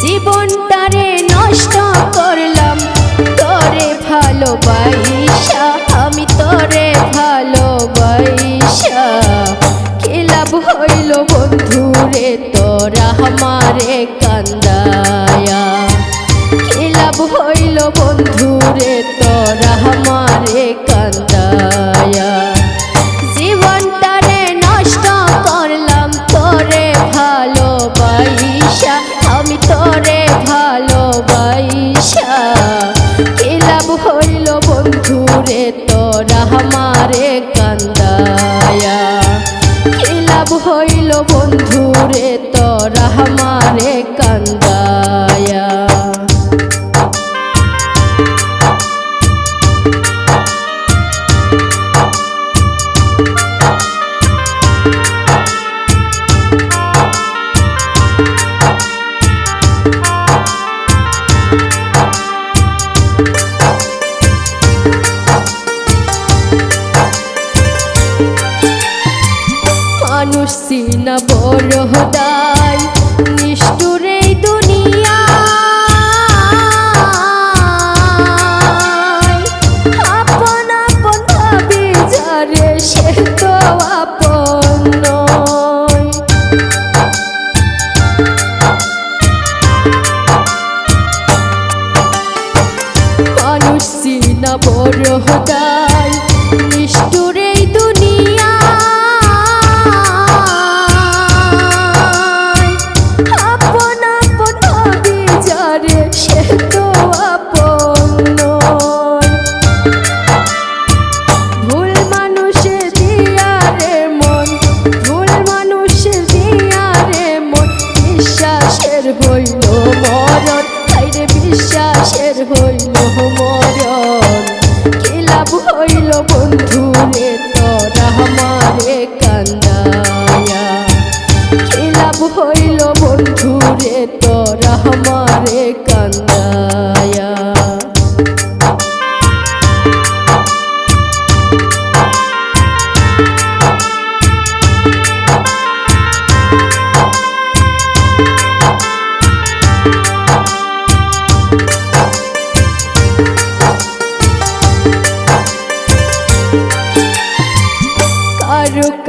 জীবনটারে নষ্ট করলাম তোরে ভালোবাসা আমি তোরে ভালোবাসা খেলাব হইল বন্ধুরে তোরা আমারে কান্দায়া? খেলাব হইল বন্ধুরে তোরা আমারে মানুষ সিনা বড় হদায় নিষ্ঠুর এই দুনিয়া। আপন আপন ভাবি যারে সে তো আপন মানুষ সিনা বড় হদায় বিশ্বাসের হইল মরণ কিলাব হইল বন্ধুরে তোরা আমারে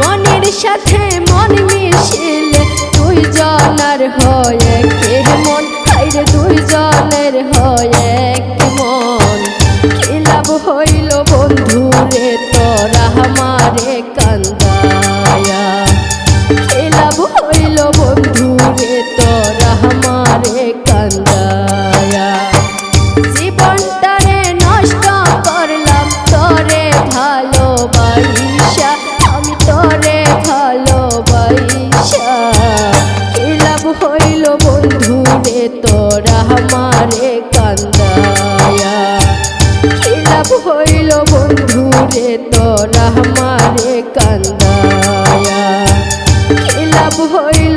মনের সাথে মন মিশিলে তুই জানার হয়ে কিলাব হইল বন্ধুরে তোরা আমারে কান্দায়া। কিলাব হইল